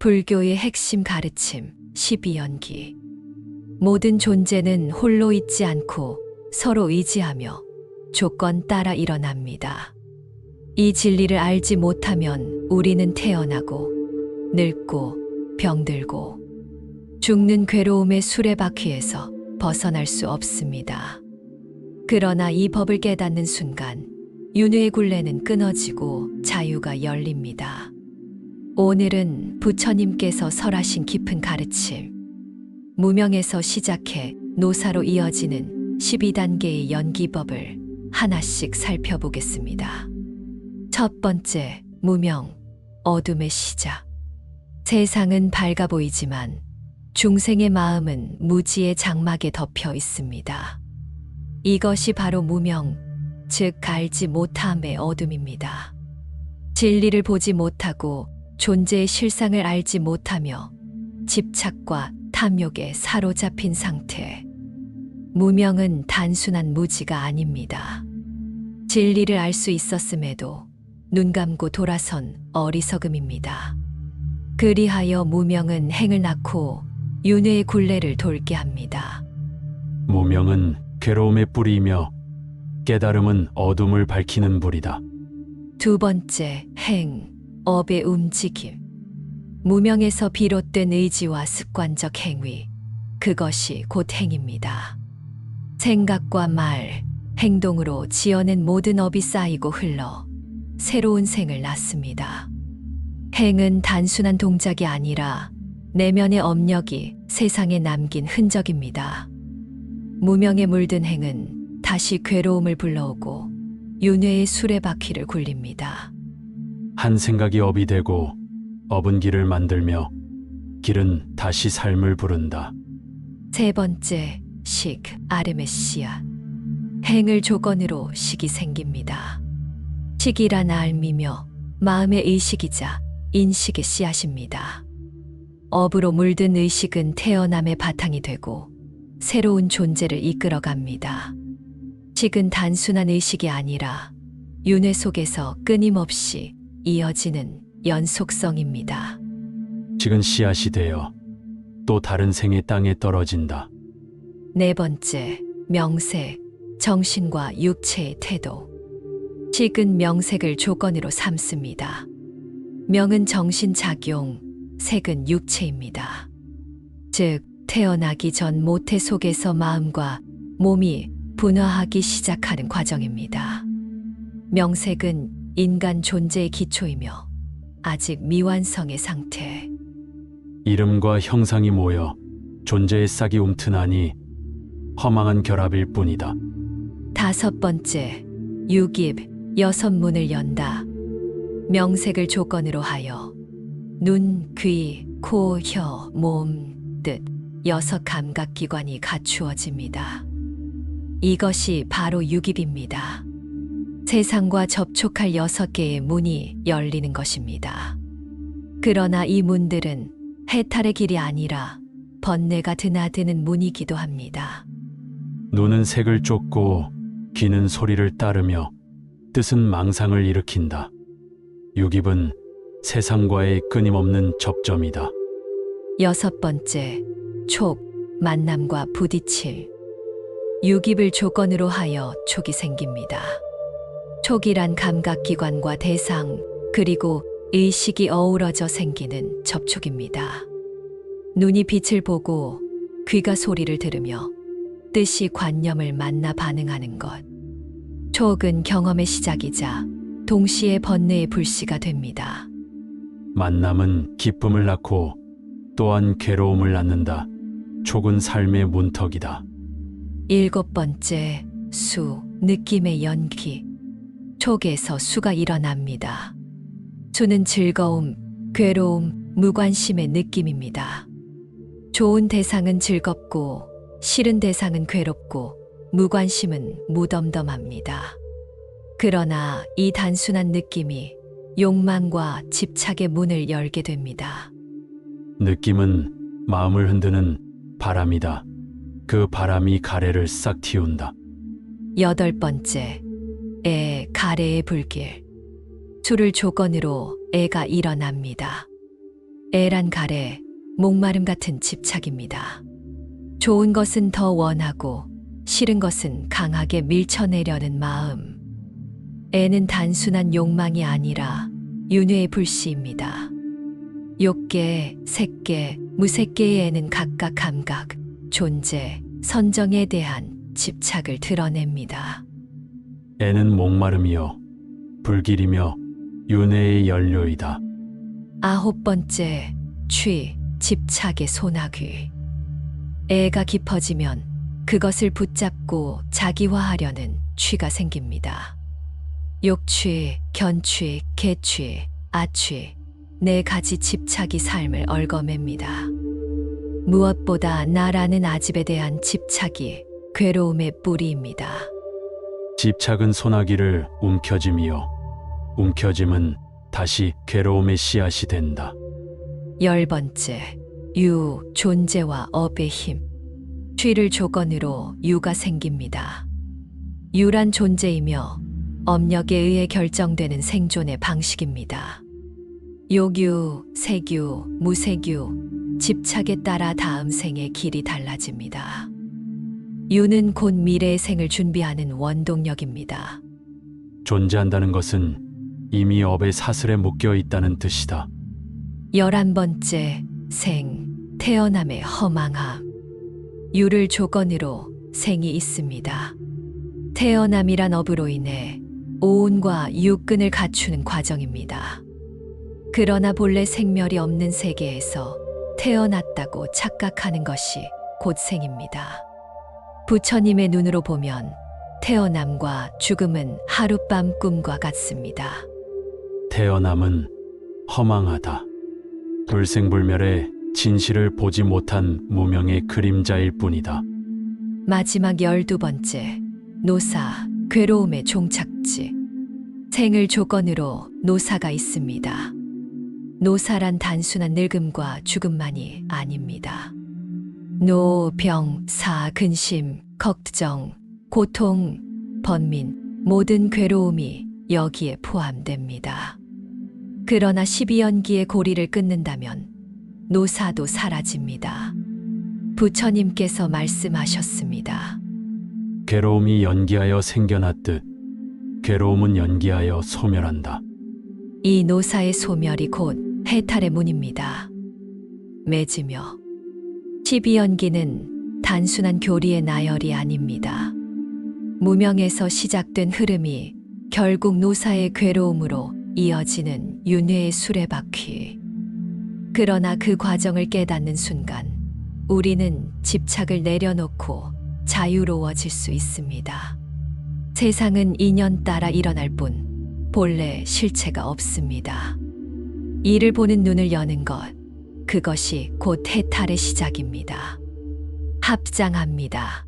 불교의 핵심 가르침 12연기. 모든 존재는 홀로 있지 않고 서로 의지하며 조건 따라 일어납니다. 이 진리를 알지 못하면 우리는 태어나고 늙고 병들고 죽는 괴로움의 수레바퀴에서 벗어날 수 없습니다. 그러나 이 법을 깨닫는 순간 윤회의 굴레는 끊어지고 자유가 열립니다. 오늘은 부처님께서 설하신 깊은 가르침, 무명에서 시작해 노사로 이어지는 12단계의 연기법을 하나씩 살펴보겠습니다. 첫 번째, 무명, 어둠의 시작. 세상은 밝아 보이지만 중생의 마음은 무지의 장막에 덮여 있습니다. 이것이 바로 무명, 즉 알지 못함의 어둠입니다. 진리를 보지 못하고 존재의 실상을 알지 못하며 집착과 탐욕에 사로잡힌 상태. 무명은 단순한 무지가 아닙니다. 진리를 알 수 있었음에도 눈 감고 돌아선 어리석음입니다. 그리하여 무명은 행을 낳고 윤회의 굴레를 돌게 합니다. 무명은 괴로움의 뿌리이며 깨달음은 어둠을 밝히는 불이다. 두 번째, 행, 업의 움직임. 무명에서 비롯된 의지와 습관적 행위. 그것이 곧 행입니다. 생각과 말, 행동으로 지어낸 모든 업이 쌓이고 흘러 새로운 생을 낳습니다. 행은 단순한 동작이 아니라 내면의 업력이 세상에 남긴 흔적입니다. 무명에 물든 행은 다시 괴로움을 불러오고 윤회의 수레바퀴를 굴립니다. 한 생각이 업이 되고 업은 길을 만들며 길은 다시 삶을 부른다. 세 번째, 식, 아르메시아. 행을 조건으로 식이 생깁니다. 식이란 알미며 마음의 의식이자 인식의 씨앗입니다. 업으로 물든 의식은 태어남의 바탕이 되고 새로운 존재를 이끌어갑니다. 식은 단순한 의식이 아니라 윤회 속에서 끊임없이 이어지는 연속성입니다. 지금 씨앗이 되어 또 다른 생의 땅에 떨어진다. 네 번째, 명색, 정신과 육체의 태도. 식은 명색을 조건으로 삼습니다. 명은 정신 작용, 색은 육체입니다. 즉, 태어나기 전 모태 속에서 마음과 몸이 분화하기 시작하는 과정입니다. 명색은 인간 존재의 기초이며 아직 미완성의 상태. 이름과 형상이 모여 존재의 싹이 움트나니 허망한 결합일 뿐이다. 다섯 번째, 유깁, 여섯 문을 연다. 명색을 조건으로 하여 눈, 귀, 코, 혀, 몸, 뜻, 여섯 감각기관이 갖추어집니다. 이것이 바로 유깁입니다. 세상과 접촉할 여섯 개의 문이 열리는 것입니다. 그러나 이 문들은 해탈의 길이 아니라 번뇌가 드나드는 문이기도 합니다. 눈은 색을 쫓고 귀는 소리를 따르며 뜻은 망상을 일으킨다. 유깁은 세상과의 끊임없는 접점이다. 여섯 번째, 촉, 만남과 부딪힐. 유깁을 조건으로 하여 촉이 생깁니다. 촉이란 감각기관과 대상, 그리고 의식이 어우러져 생기는 접촉입니다. 눈이 빛을 보고 귀가 소리를 들으며 뜻이 관념을 만나 반응하는 것. 촉은 경험의 시작이자 동시에 번뇌의 불씨가 됩니다. 만남은 기쁨을 낳고 또한 괴로움을 낳는다. 촉은 삶의 문턱이다. 일곱 번째, 수, 느낌의 연기. 촉에서 수가 일어납니다. 수는 즐거움, 괴로움, 무관심의 느낌입니다. 좋은 대상은 즐겁고, 싫은 대상은 괴롭고, 무관심은 무덤덤합니다. 그러나 이 단순한 느낌이 욕망과 집착의 문을 열게 됩니다. 느낌은 마음을 흔드는 바람이다. 그 바람이 가래를 싹 틔운다. 여덟 번째, 애, 가래의 불길. 술을 조건으로 애가 일어납니다. 애란 가래, 목마름 같은 집착입니다. 좋은 것은 더 원하고 싫은 것은 강하게 밀쳐내려는 마음. 애는 단순한 욕망이 아니라 윤회의 불씨입니다. 욕계, 색계, 무색계의 애는 각각 감각, 존재, 선정에 대한 집착을 드러냅니다. 애는 목마름이요 불길이며 윤회의 연료이다. 아홉 번째, 취, 집착의 소나귀. 애가 깊어지면 그것을 붙잡고 자기화하려는 취가 생깁니다. 욕취, 견취, 개취, 아취, 네 가지 집착이 삶을 얽어맵니다. 무엇보다 나라는 아집에 대한 집착이 괴로움의 뿌리입니다. 집착은 소나기를 움켜쥐며 움켜짐은 다시 괴로움의 씨앗이 된다. 열 번째, 유, 존재와 업의 힘. 취를 조건으로 유가 생깁니다. 유란 존재이며 업력에 의해 결정되는 생존의 방식입니다. 요규, 세규, 무세규, 집착에 따라 다음 생의 길이 달라집니다. 유는 곧 미래의 생을 준비하는 원동력입니다. 존재한다는 것은 이미 업의 사슬에 묶여 있다는 뜻이다. 열한 번째, 생, 태어남의 허망함. 유를 조건으로 생이 있습니다. 태어남이란 업으로 인해 오운과 육근을 갖추는 과정입니다. 그러나 본래 생멸이 없는 세계에서 태어났다고 착각하는 것이 곧 생입니다. 부처님의 눈으로 보면 태어남과 죽음은 하룻밤 꿈과 같습니다. 태어남은 허망하다. 불생불멸의 진실을 보지 못한 무명의 그림자일 뿐이다. 마지막 열두 번째, 노사, 괴로움의 종착지. 생을 조건으로 노사가 있습니다. 노사란 단순한 늙음과 죽음만이 아닙니다. 노, 병, 사, 근심, 걱정, 고통, 번민, 모든 괴로움이 여기에 포함됩니다. 그러나 12연기의 고리를 끊는다면 노사도 사라집니다. 부처님께서 말씀하셨습니다. 괴로움이 연기하여 생겨났듯 괴로움은 연기하여 소멸한다. 이 노사의 소멸이 곧 해탈의 문입니다. 맺으며 12연기는 단순한 교리의 나열이 아닙니다. 무명에서 시작된 흐름이 결국 노사의 괴로움으로 이어지는 윤회의 수레바퀴. 그러나 그 과정을 깨닫는 순간 우리는 집착을 내려놓고 자유로워질 수 있습니다. 세상은 인연 따라 일어날 뿐 본래 실체가 없습니다. 이를 보는 눈을 여는 것, 그것이 곧 해탈의 시작입니다. 합장합니다.